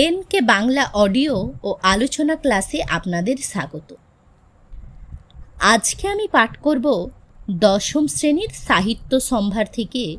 N K Bangla audio ও আলোচনা ক্লাসে আপনাদের স্বাগত। আজকে আমি পাঠ করব দশম শ্রেণির সাহিত্য সম্ভার থেকে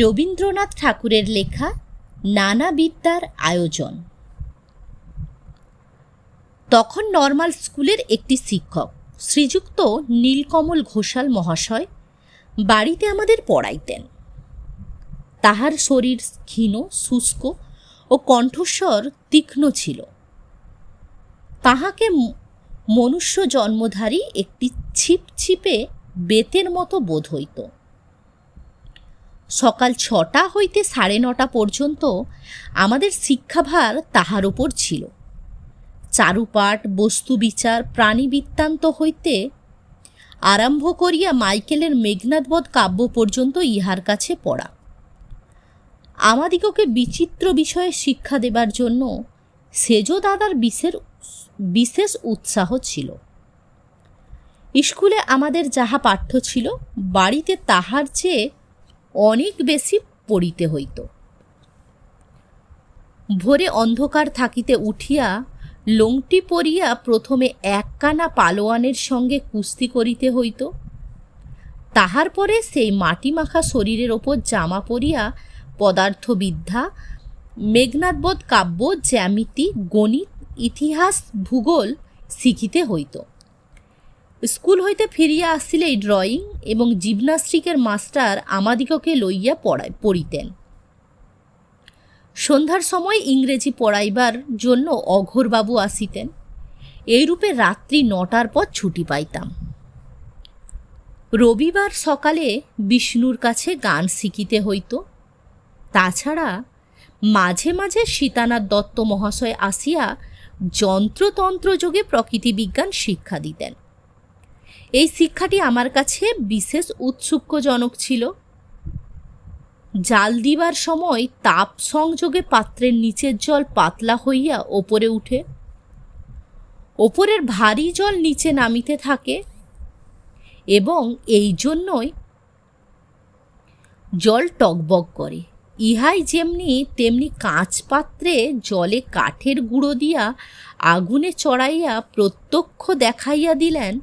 রবীন্দ্রনাথ ঠাকুরের লেখা নানা বিদ্যার আয়োজন। তখন নর্মাল স্কুলের একটি শিক্ষক, শ্রীযুক্ত নীলকমল ঘোষাল মহাশয়, বাড়িতে আমাদের পড়াইতেন। তাহার শরীর ক্ষীণ, শুষ্ক ও কণ্ঠস্বর তীক্ষ্ণ ছিল। তাহাকে মনুষ্য জন্মধারী একটি ছিপছিপে বেতের মতো বোধ হইত। সকাল ছটা হইতে সাড়ে নটা পর্যন্ত আমাদের শিক্ষাভার তাহার ওপর ছিল। চারুপাঠ, বস্তু বিচার, প্রাণী বৃত্তান্ত হইতে আরম্ভ করিয়া মাইকেলের মেঘনাথবধ কাব্য পর্যন্ত ইহার কাছে পড়া। আমাদিগকে বিচিত্র বিষয়ে শিক্ষা দেবার জন্য সেজ দাদার বিশেষ বিশেষ উৎসাহ ছিল। স্কুলে আমাদের যাহা পাঠ্য ছিল, বাড়িতে তাহার চেয়ে অনেক বেশি পড়িতে হইত। ভোরে অন্ধকার থাকিতে উঠিয়া লংটি পরিয়া প্রথমে এককানা পালোয়ানের সঙ্গে কুস্তি করিতে হইত। তাহার পরে সেই মাটি মাখা শরীরের ওপর জামা পরিয়া পদার্থবিদ্যা মেঘনাথবোধ কাব্য, জ্যামিতি, গণিত, ইতিহাস, ভূগোল শিখিতে হইত। স্কুল হইতে ফিরিয়া আসিলেই ড্রয়িং এবং জিমনাস্টিকের মাস্টার আমাদিগকে লইয়া পড়ায় পড়িতেন। সন্ধ্যার সময় ইংরেজি পড়াইবার জন্য অঘোরবাবু আসিতেন। এইরূপে রাত্রি নটার পর ছুটি পাইতাম। রবিবার সকালে বিষ্ণুর কাছে গান শিখিতে হইত। তাছাড়া মাঝে মাঝে সীতানাথ দত্ত মহাশয় আসিয়া যন্ত্রতন্ত্র যোগে প্রকৃতিবিজ্ঞান শিক্ষা দিতেন। এই শিক্ষাটি আমার কাছে বিশেষ উৎসুক্যজনক ছিল। জাল দিবার সময় তাপ সংযোগে পাত্রের নিচের জল পাতলা হইয়া ওপরে উঠে, ওপরের ভারী জল নিচে নামিতে থাকে এবং এই জন্যই জল টকবক করে। ইহাই যেমনি তেমনি কাঁচ পাত্রে জলে কাঠের গুঁড়ো দিয়া আগুনে চড়াইয়া প্রত্যক্ষ দেখাইয়া দিলেন,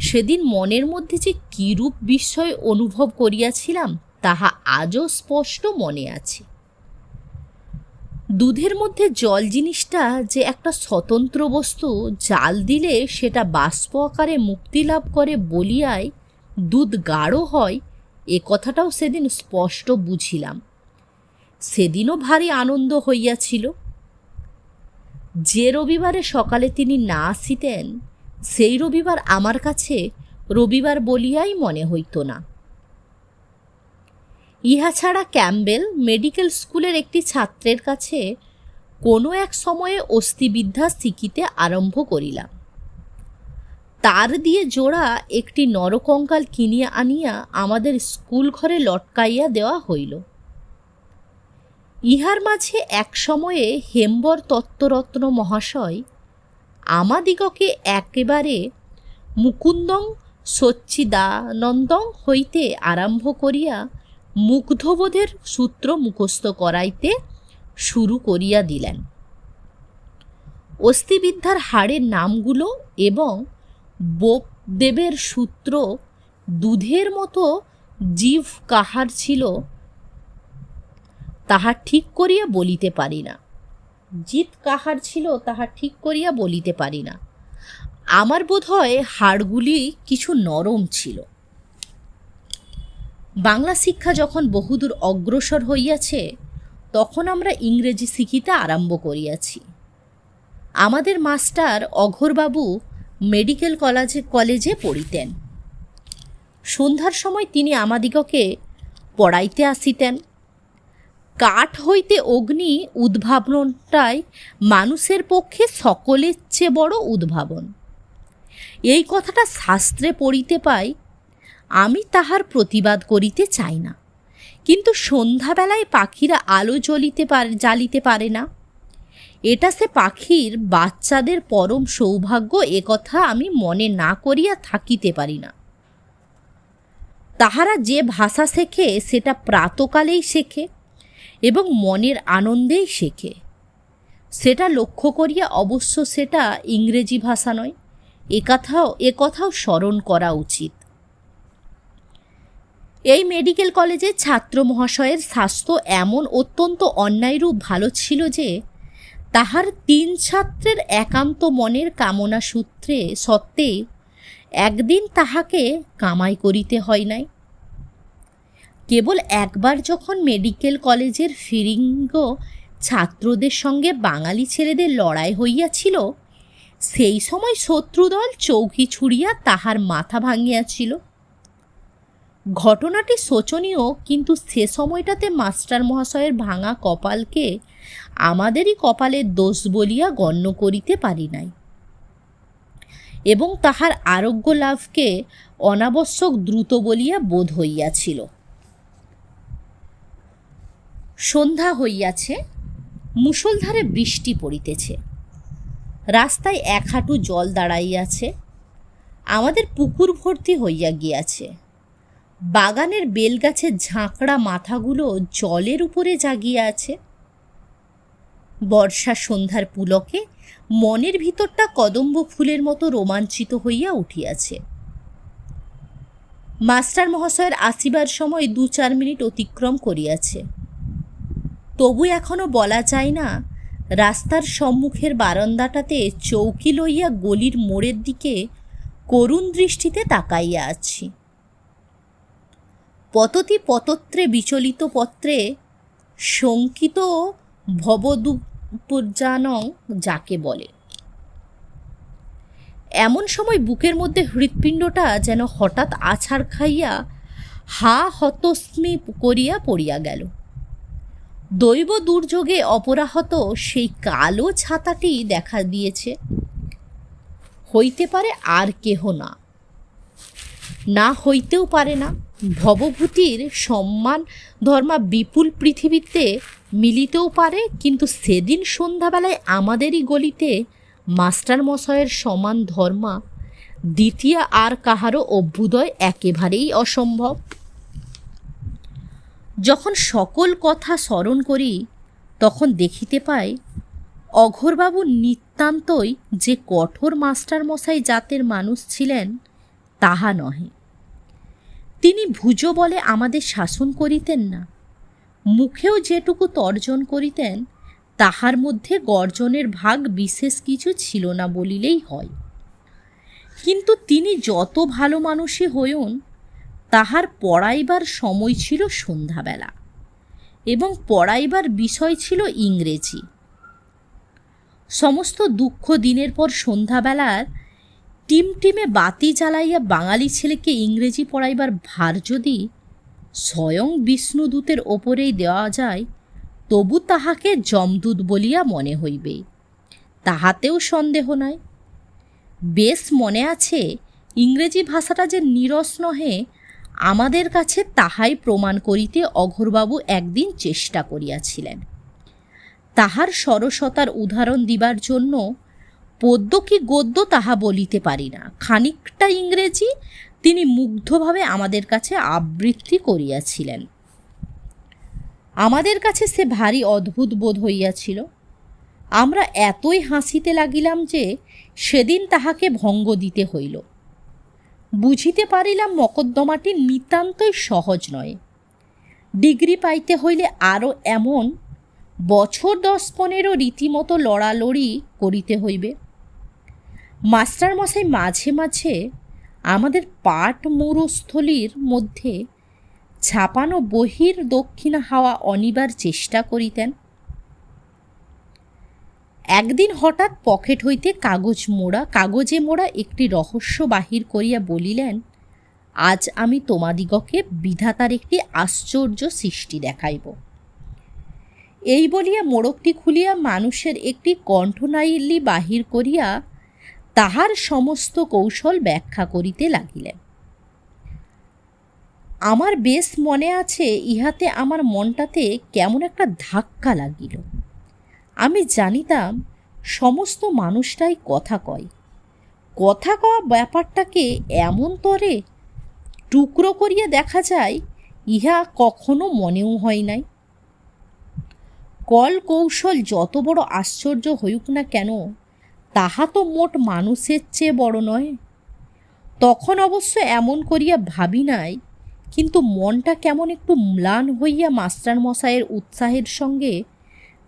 সেদিন মনের মধ্যে যে কিরূপ বিস্ময় অনুভব করিয়াছিলাম, তাহা আজও স্পষ্ট মনে আছে। দুধের মধ্যে জল জিনিসটা যে একটা স্বতন্ত্র বস্তু, জাল দিলে সেটা বাষ্প আকারে মুক্তি লাভ করে বলিয়ায় দুধ গাঢ় হয়, এ কথাটাও সেদিন স্পষ্ট বুঝিলাম। সেদিনও ভারী আনন্দ হইয়াছিল। যে রবিবারে সকালে তিনি না আসিতেন, সেই রবিবার আমার কাছে রবিবার বলিয়াই মনে হইত না। ইহা ছাড়া ক্যাম্বেল মেডিকেল স্কুলের একটি ছাত্রের কাছে কোনো এক সময়ে অস্থিবিদ্যা শিখিতে আরম্ভ করিলাম। তার দিয়ে জোড়া একটি নরকঙ্কাল কিনিয়া আনিয়া আমাদের স্কুল ঘরে লটকাইয়া দেওয়া হইল। ইহার মাঝে এক সময়ে হেম্বর তত্ত্বরত্ন মহাশয় আমাদিগকে একেবারে মুকুন্দং সচ্চিদানন্দং হইতে আরম্ভ করিয়া মুগ্ধবোধের সূত্র মুখস্থ করাইতে শুরু করিয়া দিলেন। অস্থিবিদ্যার হাড়ের নামগুলো এবং বোপদেবের সূত্র দুধের মতো জীব কাহার ছিল তাহা ঠিক করিয়া বলিতে পারি না। জিত কাহার ছিল তাহা ঠিক করিয়া বলিতে পারি না। আমার বোধ হয় হাড়গুলি কিছু নরম ছিল। বাংলা শিক্ষা যখন বহুদূর অগ্রসর হইয়াছে, তখন আমরা ইংরেজি শিখিতে আরম্ভ করিয়াছি। আমাদের মাস্টার অঘোরবাবু মেডিকেল কলেজে কলেজে পড়িতেন। সন্ধ্যার সময় তিনি আমাদিগকে পড়াইতে আসিতেন। কাঠ হইতে অগ্নি উদ্ভাবনটাই মানুষের পক্ষে সকলের চেয়ে বড় উদ্ভাবন। এই কথাটা শাস্ত্রে পড়িতে পাই, আমি তাহার প্রতিবাদ করিতে চাই না। কিন্তু সন্ধ্যাবেলায় পাখিরা আলো জ্বলিতে পারে, জ্বালিতে পারে না। এটা সে পাখির বাচ্চাদের পরম সৌভাগ্য একথা আমি মনে না করিয়া থাকিতে পারি না। তাহারা যে ভাষা শেখে, সেটা প্রাতকালেই শেখে। এবং মনের আনন্দেই শেখে। সেটা লক্ষ্য করিয়া অবশ্য সেটা ইংরেজি ভাষা নয়, এ কথাও এ কথাও স্মরণ করা উচিত। এই মেডিকেল কলেজে ছাত্র মহাশয়ের স্বাস্থ্য এমন অত্যন্ত অন্যায়রূপ ভালো ছিল যে, তাহার তিন ছাত্রের একান্ত মনের কামনা সূত্রে সত্ত্বে একদিন তাহাকে কামাই করিতে হয় নাই। কেবল একবার যখন মেডিকেল কলেজের ফিরিঙ্গ ছাত্রদের সঙ্গে বাঙালি ছেলেদের লড়াই হইয়াছিল, সেই সময় শত্রুদল চৌকি ছুড়িয়া তাহার মাথা ভাঙিয়াছিল। ঘটনাটি শোচনীয়, কিন্তু সে সময়টাতে মাস্টার মহাশয়ের ভাঙা কপালকে আমাদেরই কপালের দোষ বলিয়া গণ্য করিতে পারি নাই। এবং তাহার আরোগ্য লাভকে অনাবশ্যক দ্রুত বলিয়া বোধ হইয়াছিল। সন্ধ্যা হইয়াছে, মুষলধারে বৃষ্টি পড়িতেছে। রাস্তায় এক হাঁটু জল দাঁড়াইয়াছে, আমাদের পুকুর ভর্তি হইয়া গিয়াছে। বাগানের বেলগাছের ঝাঁকড়া মাথাগুলো জলের উপরে জাগিয়া আছে। বর্ষা সন্ধ্যার পুলকে মনের ভিতরটা কদম্ব ফুলের মতো রোমাঞ্চিত হইয়া উঠিয়াছে। মাস্টার মহাশয়ের আসিবার সময় দু চার মিনিট অতিক্রম করিয়াছে। তবু এখনও বলা যায় না, রাস্তার সম্মুখের বারান্দাটাতে চৌকি লইয়া গলির মোড়ের দিকে করুণ দৃষ্টিতে তাকাইয়া আছি। পততি পতত্রে বিচলিত পত্রে শঙ্কিত ভবদুপজানং যাকে বলে। এমন সময় বুকের মধ্যে হৃৎপিণ্ডটা যেন হঠাৎ আছাড় খাইয়া হা হতস্মি করিয়া পড়িয়া গেল। দৈব দুর্যোগে অপরাহত সেই কালো ছাতাটি দেখা দিয়েছে। হইতে পারে আর কেহ না। না হইতেও পারে না। ভবভূতির সম্মান ধর্মা বিপুল পৃথিবীতে মিলিতেও পারে, কিন্তু সেদিন সন্ধ্যাবেলায় আমাদেরই গলিতে মাস্টার মশায়ের সমান ধর্মা, দ্বিতীয় আর কাহারও অভ্যুদয় একেবারেই অসম্ভব। যখন সকল কথা স্মরণ করি, তখন দেখিতে পাই, অঘোরবাবু নিতান্তই যে কঠোর মাস্টার মশাই জাতের মানুষ ছিলেন, তাহা নহে। তিনি ভুজ বলে আমাদের শাসন করিতেন না। মুখেও যেটুকু তর্জন করিতেন, তাহার মধ্যে গর্জনের ভাগ বিশেষ কিছু ছিল না বলিলেই হয়। কিন্তু তিনি যত ভালো মানুষই হইন তাহার পড়াইবার সময় ছিল সন্ধ্যাবেলা এবং পড়াইবার বিষয় ছিল ইংরেজি। সমস্ত দুঃখ দিনের পর সন্ধ্যাবেলার টিমটিমে বাতি জ্বালাইয়া বাঙালি ছেলেকে ইংরেজি পড়াইবার ভার যদি স্বয়ং বিষ্ণুদূতের ওপরেই দেওয়া যায়, তবু তাহাকে যমদূত বলিয়া মনে হইবে। তাহাতেও সন্দেহ নয় বেশ মনে আছে, ইংরেজি ভাষাটা যে নিরস নহে আমাদের কাছে তাহাই প্রমাণ করিতে অঘোরবাবু একদিন চেষ্টা করিয়াছিলেন। তাহার সরসতার উদাহরণ দিবার জন্য পদ্য কি গদ্য তাহা বলিতে পারি না। খানিকটা ইংরেজি তিনি মুগ্ধভাবে আমাদের কাছে আবৃত্তি করিয়াছিলেন। আমাদের কাছে সে ভারী অদ্ভুত বোধ হইয়াছিল। আমরা এতই হাসিতে লাগিলাম যে সেদিন তাহাকে ভঙ্গ দিতে হইল। বুঝিতে পারিলাম মকদ্দমাটি নিতান্তই সহজ নয়। ডিগ্রি পাইতে হইলে আরও এমন বছর দশ পনেরো রীতিমতো লড়ালড়ি করিতে হইবে। মাস্টারমশাই মাঝে মাঝে আমাদের পাট মরুস্থলীর মধ্যে ছাপানো বহির দক্ষিণা হাওয়া অনিবার চেষ্টা করিতেন। একদিন হঠাৎ পকেট হইতে কাগজ মোড়া, কাগজে মোড়া একটি রহস্য বাহির করিয়া বলিলেন, আজ আমি তোমাদিগকে বিধাতার একটি আশ্চর্য সৃষ্টি দেখাইব এই বলিয়া মোড়কটি খুলিয়া মানুষের একটি কণ্ঠনাইল্লি বাহির করিয়া তাহার সমস্ত কৌশল ব্যাখ্যা করিতে লাগিলেন। আমার বেশ মনে আছে, ইহাতে আমার মনটাতে কেমন একটা ধাক্কা লাগিল। আমি জানিতাম সমস্ত মানুষটাই কথা কয়। কথা কওয়া ব্যাপারটাকে এমন তরে টুকরো করিয়া দেখা যায়, ইহা কখনো মনেও হয় নাই। কল কৌশল যত বড় আশ্চর্য হইউক না কেন, তাহা তো মোট মানুষের চেয়ে বড় নয়। তখন অবশ্য এমন করিয়া ভাবি নাই, কিন্তু মনটা কেমন একটু ম্লান হইয়া মাস্টার মশাইয়ের উৎসাহের সঙ্গে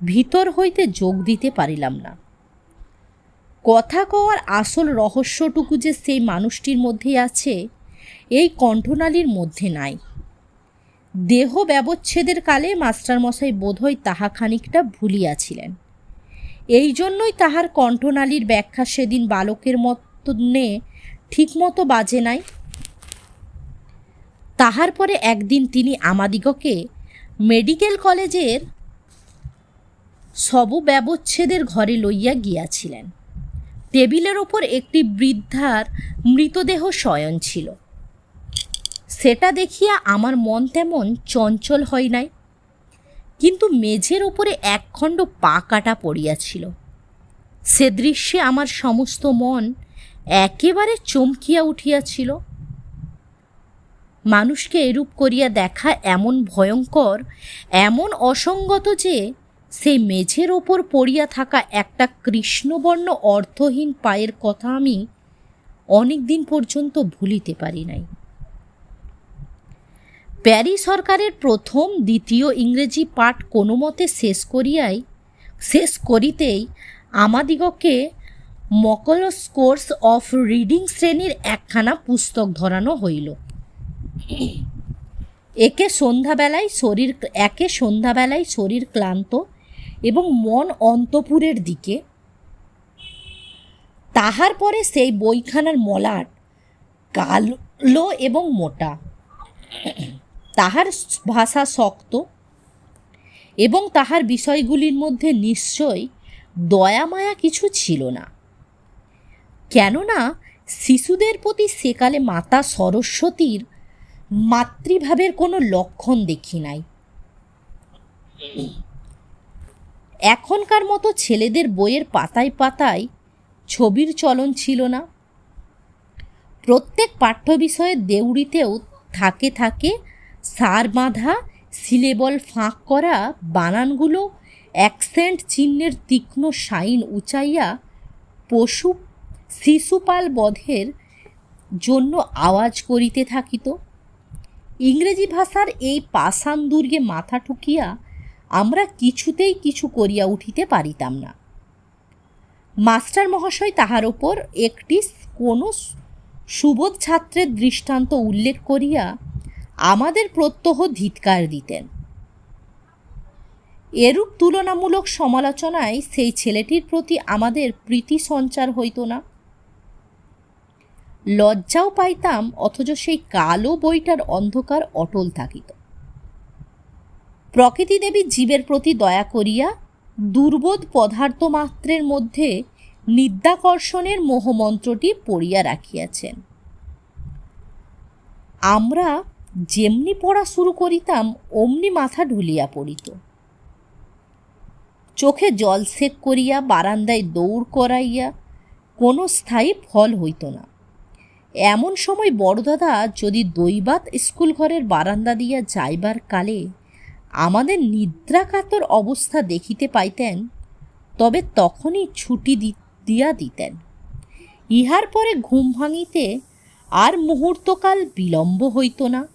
ভিতর হইতে যোগ দিতে পারিলাম না। কথা কওয়ার আসল রহস্যটুকু যে সেই মানুষটির মধ্যে আছে, এই কণ্ঠনালীর মধ্যে নাই। দেহ ব্যবচ্ছেদের কালে মাস্টারমশাই বোধহয় তাহা খানিকটা ভুলিয়াছিলেন। এই জন্যই তাহার কণ্ঠনালীর ব্যাখ্যা সেদিন বালকের মতনে ঠিকমতো বাজে নাই। তাহার পরে একদিন তিনি আমাদিগকে মেডিকেল কলেজের সব ব্যবচ্ছেদের ঘরে লইয়া গিয়াছিলেন। টেবিলের ওপর একটি বৃদ্ধার মৃতদেহ শয়ন ছিল। সেটা দেখিয়া আমার মন তেমন চঞ্চল হয় নাই, কিন্তু মেঝের ওপরে একখণ্ড পা কাটা পড়িয়াছিল। সে দৃশ্যে আমার সমস্ত মন একেবারে চমকিয়া উঠিয়াছিল। মানুষকে এরূপ করিয়া দেখা এমন ভয়ঙ্কর, এমন অসঙ্গত যে সেই মেঝের ওপর পড়িয়া থাকা একটা কৃষ্ণবর্ণ অর্থহীন পায়ের কথা আমি অনেক দিন পর্যন্ত ভুলিতে পারি নাই। প্যারি সরকারের প্রথম, দ্বিতীয় ইংরেজি পাঠ কোনো মতে শেষ করিয়াই, শেষ করিতেই আমাদিগকে মকলস কোর্স অফ রিডিং শ্রেণির একখানা পুস্তক ধরানো হইল। একে সন্ধ্যাবেলায় শরীর, একে সন্ধ্যাবেলায় শরীর ক্লান্ত এবং মন অন্তপুরের দিকে। তাহার পরে সেই বইখানার মলাট কালো এবং মোটা। তাহার ভাষা শক্ত এবং তাহার বিষয়গুলির মধ্যে নিশ্চয় দয়ামায়া কিছু ছিল না। কেননা শিশুদের প্রতি সেকালে মাতা সরস্বতীর মাতৃভাবের কোনো লক্ষণ দেখি নাই। এখনকার মতো ছেলেদের বইয়ের পাতায় পাতায় ছবির চলন ছিল না। প্রত্যেক পাঠ্য বিষয়ে দেউড়িতেও থাকে থাকে সার বাঁধা, সিলেবল ফাঁক করা, বানানগুলো অ্যাকসেন্ট চিহ্নের তীক্ষ্ণ সাইন উঁচাইয়া পশু, শিশুপাল বধের জন্য আওয়াজ করিতে থাকিত। ইংরেজি ভাষার এই পাষাণ দুর্গে মাথা ঠুকিয়া আমরা কিছুতেই কিছু করিয়া উঠিতে পারিতাম না। মাস্টার মহাশয় তাহার ওপর একটি কোনো সুবোধ ছাত্রের দৃষ্টান্ত উল্লেখ করিয়া আমাদের প্রত্যহ ধিৎকার দিতেন। এরূপ তুলনামূলক সমালোচনায় সেই ছেলেটির প্রতি আমাদের প্রীতি সঞ্চার হইত না। লজ্জাও পাইতাম, অথচ সেই কালো বইটার অন্ধকার অটল থাকিত। প্রকৃতি দেবী জীবের প্রতি দয়া করিয়া দুর্বোধ পদার্থ মাত্রের মধ্যে নিদ্যাকর্ষণের মোহমন্ত্রটি পড়িয়া রাখিয়াছেন। আমরা যেমনি পড়া শুরু করিতাম, অমনি মাথা ঢুলিয়া পড়িত। চোখে জল সেক করিয়া, বারান্দায় দৌড় করাইয়া কোনো স্থায়ী ফল হইত না। এমন সময় বড়দাদা যদি দৈবাত স্কুল ঘরের বারান্দা দিয়া যাইবার কালে আমাদের নিদ্রাকাতর অবস্থা দেখিতে পাইতেন, তবে তখনই ছুটি দিয়া দিতেন। ইহার পরে ঘুম ভাঙিতে আর মুহূর্তকাল বিলম্ব হইত না।